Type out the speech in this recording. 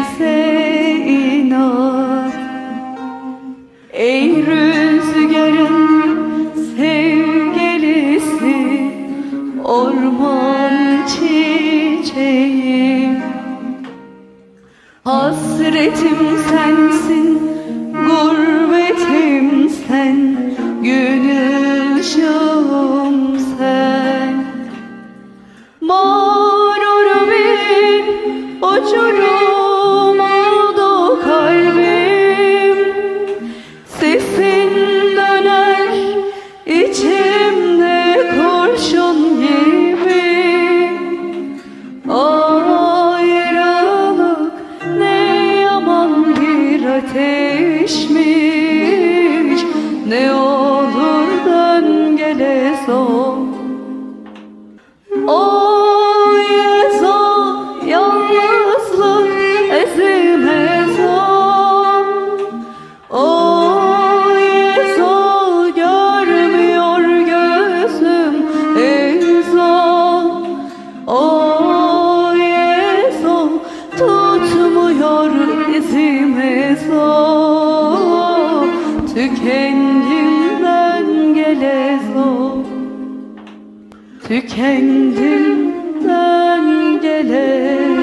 herkese inat Ey rüzgarın sevgilisi Orman çiçeği Hasretim sensin Gurbetim sen Gönül ışığım sen. Mağrurum uçurum. Ateşmiş Ne olur dön gele son Tükendimden gele. son